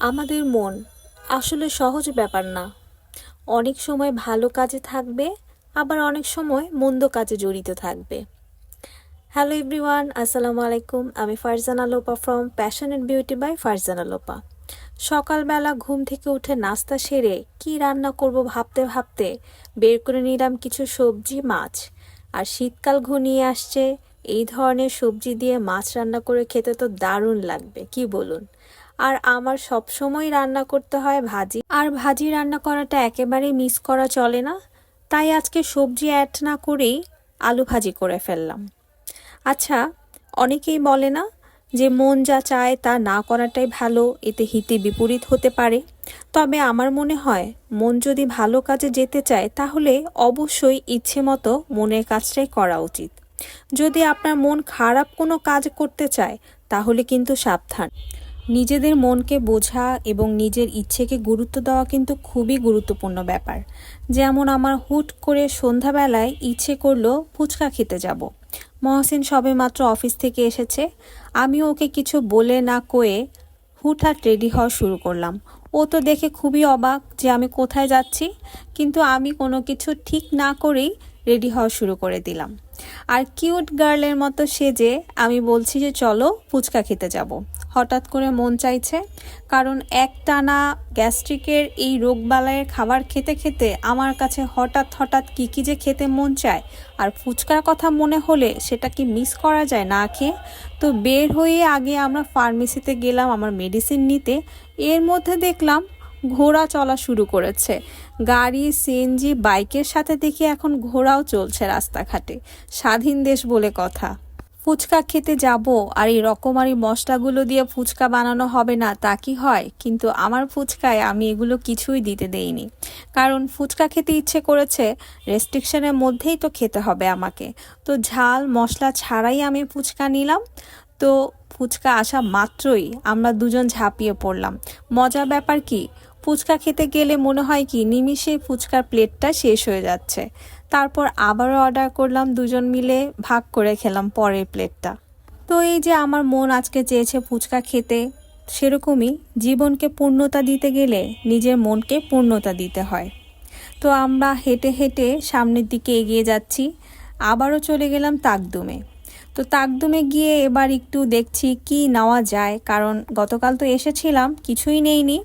আমাদের মন আসলে সহজ ব্যাপার না। অনেক সময় ভালো কাজে থাকবে, আবার অনেক সময় মন্দ কাজে জড়িত থাকবে। হ্যালো এভরিওয়ান আসসালামু আলাইকুম। আমি Farzana Lopa from passion and beauty by Farzana Lopa. সকালবেলা ঘুম থেকে উঠে নাস্তা সেরে কি রান্না করব ভাবতে ভাবতে বের করে নিলাম কিছু সবজি, মাছ। আর শীতকাল ঘনিয়ে আসছে, এই ধরনের সবজি দিয়ে মাছ রান্না করে খেতে তো দারুণ লাগবে, কি বলুন? আর আমার সব সময় রান্না করতে হয় ভাজি। আর ভাজি রান্না করাটা একেবারেই মিস করা চলে না। তাই আজকে সবজি অ্যাড না করেই আলু ভাজি করে ফেললাম। আচ্ছা অনেকেই বলে না যে মন যা চায় তা না করাটাই ভালো, এতে হিতে বিপরীত হতে পারে। তবে আমার মনে হয়, মন যদি ভালো কাজে যেতে চায়, তাহলে অবশ্যই ইচ্ছে মতো মনের কাজটাই করা উচিত। যদি আপনার মন খারাপ কোনো কাজ করতে চায়, তাহলে কিন্তু সাবধান। নিজেদের মনকে বোঝা এবং নিজের ইচ্ছেকে গুরুত্ব দেওয়া কিন্তু খুবই গুরুত্বপূর্ণ ব্যাপার। যেমন আমার হুট করে সন্ধ্যাবেলায় ইচ্ছে করল ফুচকা খেতে যাব। মহসিন সবে মাত্র অফিস থেকে এসেছে। আমি ওকে কিছু বলে না কয়ে হুটহাট রেডি হওয়া শুরু করলাম। ও তো দেখে খুবই অবাক যে আমি কোথায় যাচ্ছি, কিন্তু আমি কোনো কিছু ঠিক না করেই রেডি হওয়া শুরু করে দিলাম। আর কিউট গার্লের মতো সেজে আমি বলছি যে চলো ফুচকা খেতে যাব। হঠাৎ করে মন চাইছে। কারণ একটানা গ্যাস্ট্রিকের এই রোগবালাইয়ের খাবার খেতে খেতে আমার কাছে হঠাৎ হঠাৎ কী কী যে খেতে মন চায় আর ফুচকার কথা মনে হলে সেটা কি মিস করা যায় না খেয়ে? তো বের হয়ে আগে আমরা ফার্মেসিতে গেলাম আমার মেডিসিন নিতে। এর মধ্যে দেখলাম ঘোড়া চলা শুরু করেছে। গাড়ি সিএনজি বাইকের সাথে দেখি এখন ঘোড়াও চলছে রাস্তাঘাটে। স্বাধীন দেশ বলে কথা। ফুচকা খেতে যাব, আর এই রকমারি মশলাগুলো দিয়ে ফুচকা বানানো হবে না, তা কি হয়? কিন্তু আমার ফুচকায় আমি এগুলো কিছুই দিতে দেইনি। কারণ ফুচকা খেতে ইচ্ছে করেছে, রেস্ট্রিকশনের মধ্যেই তো খেতে হবে আমাকে। তো ঝাল, মশলা ছাড়াই আমি ফুচকা নিলাম। তো ফুচকা আসা মাত্রই আমরা দুজন ঝাঁপিয়ে পড়লাম। মজার ব্যাপার কি? ফুচকা খেতে গেলে মনে হয় কি নিমিষে ফুচকার প্লেটটা শেষ হয়ে যাচ্ছে। তারপর আবারও অর্ডার করলাম, দুজন মিলে ভাগ করে খেলাম পরের প্লেটটা তো এই যে আমার মন আজকে চেয়েছে ফুচকা খেতে, সেরকমই জীবনকে পূর্ণতা দিতে গেলে নিজের মনকে পূর্ণতা দিতে হয়। তো আমরা হেঁটে হেঁটে সামনের দিকে এগিয়ে যাচ্ছি, আবারও চলে গেলাম তাকদুমে। তো তাকদুমে গিয়ে এবার একটু দেখছি কি নেওয়া যায়, কারণ গতকাল তো এসেছিলাম, কিছুই নেইনি।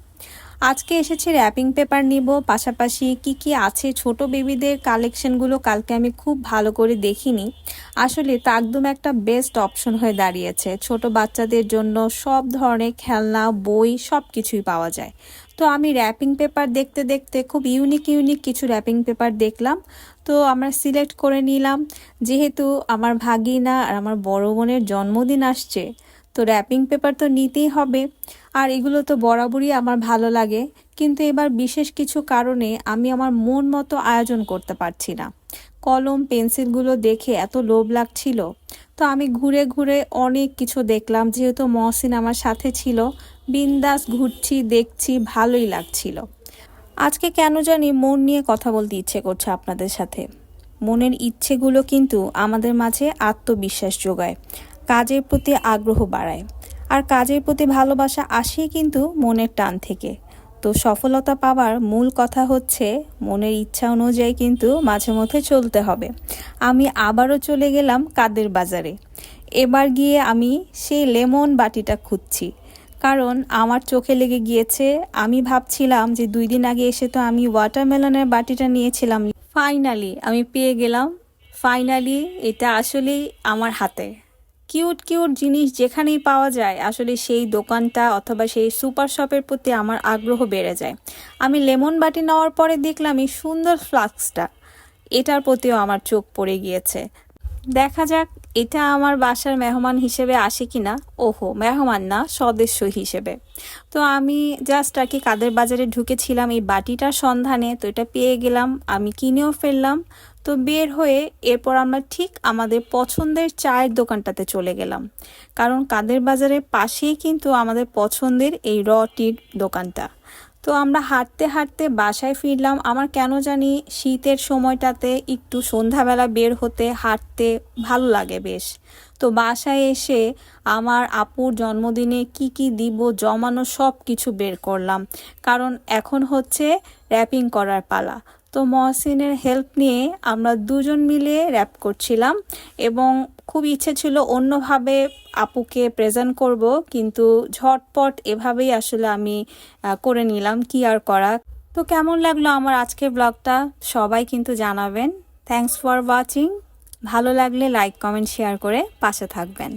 আজকে এসেছি র্যাপিং পেপার নিব, পাশাপাশি কি কি আছে ছোট বেবিদের কালেকশনগুলো কালকে আমি খুব ভালো করে দেখিনি। আসলে তা একদম একটা বেস্ট অপশন হয়ে দাঁড়িয়েছে। ছোট বাচ্চাদের জন্য সব ধরনের খেলনা, বই সব কিছুই পাওয়া যায়। তো আমি র্যাপিং পেপার দেখতে দেখতে খুব ইউনিক ইউনিক কিছু র্যাপিং পেপার দেখলাম। তো আমরা সিলেক্ট করে নিলাম। যেহেতু আমার ভাগিনা আর আমার বড় বোনের জন্মদিন আসছে তো র্যাপিং পেপার তো নিতেই হবে। আর এগুলো তো বরাবরই আমার ভালো লাগে। কিন্তু এবার বিশেষ কিছু কারণে আমি আমার মন মতো আয়োজন করতে পারছি না। কলম পেন্সিলগুলো দেখে এত লোভ লাগছিল। তো আমি ঘুরে ঘুরে অনেক কিছু দেখলাম, যেহেতু মহসিন আমার সাথে ছিল। বিন্দাস ঘুরছি, দেখছি, ভালোই লাগছিল। আজকে কেন জানি মন নিয়ে কথা বলতে ইচ্ছে করছে আপনাদের সাথে। মনের ইচ্ছেগুলো কিন্তু আমাদের মাঝে আত্মবিশ্বাস যোগায়। কাজের প্রতি আগ্রহ বাড়ায়। আর কাজের প্রতি ভালোবাসা আসেই কিন্তু মনের টান থেকে। তো সফলতা পাওয়ার মূল কথা হচ্ছে, মনের ইচ্ছা অনুযায়ী কিন্তু মাঝে মধ্যে চলতে হবে। আমি আবারও চলে গেলাম কাদের বাজারে। এবার গিয়ে আমি সেই লেমন বাটিটা খুঁজছি। কারণ আমার চোখে লেগে গিয়েছে, আমি ভাবছিলাম যে দুই দিন আগে এসে তো আমি ওয়াটারমেলনের বাটিটা নিয়েছিলাম। ফাইনালি আমি পেয়ে গেলাম। ফাইনালি এটা আসলেই আমার হাতে। কিউট কিউট জিনিস যেখানেই পাওয়া যায়, আসলে সেই দোকানটা অথবা সেই সুপার শপের প্রতি আমার আগ্রহ বেড়ে যায়। আমি লেমন বাটি নেওয়ার পরে দেখলাম এই সুন্দর ফ্লাক্সটা। এটার প্রতিও আমার চোখ পড়ে গিয়েছে। দেখা যাক এটা আমার বাসার মেহমান হিসেবে আসে কি না ওহো, মেহমান না সদস্য হিসেবে। তো আমি জাস্ট আর কি কাদের বাজারে ঢুকেছিলাম এই বাটিটার সন্ধানে, তো এটা পেয়ে গেলাম, আমি কিনেও ফেললাম। তো বের হয়ে এরপর আমরা ঠিক আমাদের পছন্দের চায়ের দোকানটাতে চলে গেলাম। কারণ কাদের বাজারের পাশেই কিন্তু আমাদের পছন্দের এই র টির দোকানটা। তো আমরা হাঁটতে হাঁটতে বাসায় ফিরলাম। আমার কেন জানি শীতের সময়টাতে একটু সন্ধ্যাবেলা বের হতে, হাঁটতে ভালো লাগে বেশ। তো বাসায় এসে আমার আপুর জন্মদিনে কি কি দিব, জমানো সব কিছু বের করলাম। কারণ এখন হচ্ছে র্যাপিং করার পালা। তো মহসিনের হেল্প নিয়ে আমরা দুজন মিলে র্যাপ করছিলাম এবং খুব ইচ্ছে ছিল অন্যভাবে আপুকে প্রেজেন্ট করব, কিন্তু ঝটপট এভাবেই আসলে আমি করে নিলাম কি আর করা তো কেমন লাগল আমার আজকের ব্লগটা সবাই কিন্তু জানাবেন। থ্যাঙ্কস ফর ওয়াচিং ভালো লাগলে লাইক কমেন্ট শেয়ার করে পাশে থাকবেন।